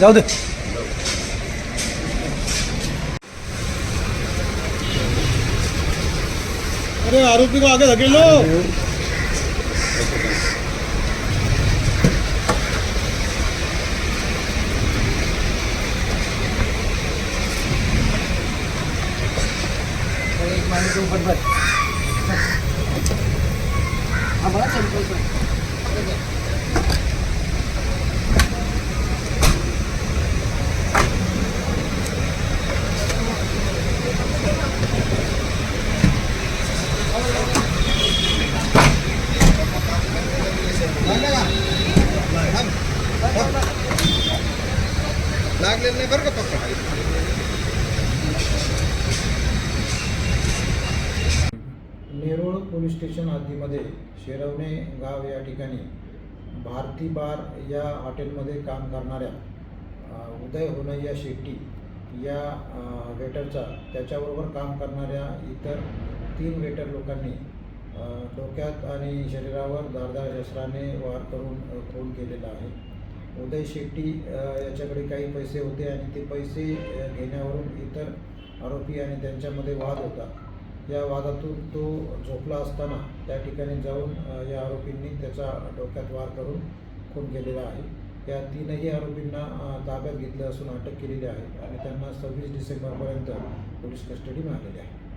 जाऊ दे. अरे आरोपी को आगे धकेलो एक महीने के तो ऊपर बस। हाँ बड़ा सिंपल सा लागलेलं नाही बरं का पक्का नेरोळ पोलीस स्टेशन हद्दीमध्ये शेरवणे गाव या ठिकाणी भारती बार या हॉटेलमध्ये काम करणाऱ्या उदय होनय्या शेट्टी या वेटरचा त्याच्याबरोबर काम करणाऱ्या इतर तीन वेटर लोकांनी डोक्यात आणि शरीरावर धारदार शस्त्राने वार करून खून केलेला आहे. उदय शेट्टी याच्याकडे काही पैसे होते आणि ते पैसे घेण्यावरून इतर आरोपी आणि त्यांच्यामध्ये वाद होता. या वादातून तो झोपला असताना त्या ठिकाणी जाऊन या आरोपींनी त्याचा डोक्यात वार करून खून केलेला आहे. या तीनही आरोपींना ताब्यात घेतलं असून अटक केलेली आहे आणि त्यांना सव्वीस डिसेंबरपर्यंत पोलीस कस्टडी मिळालेली आहे.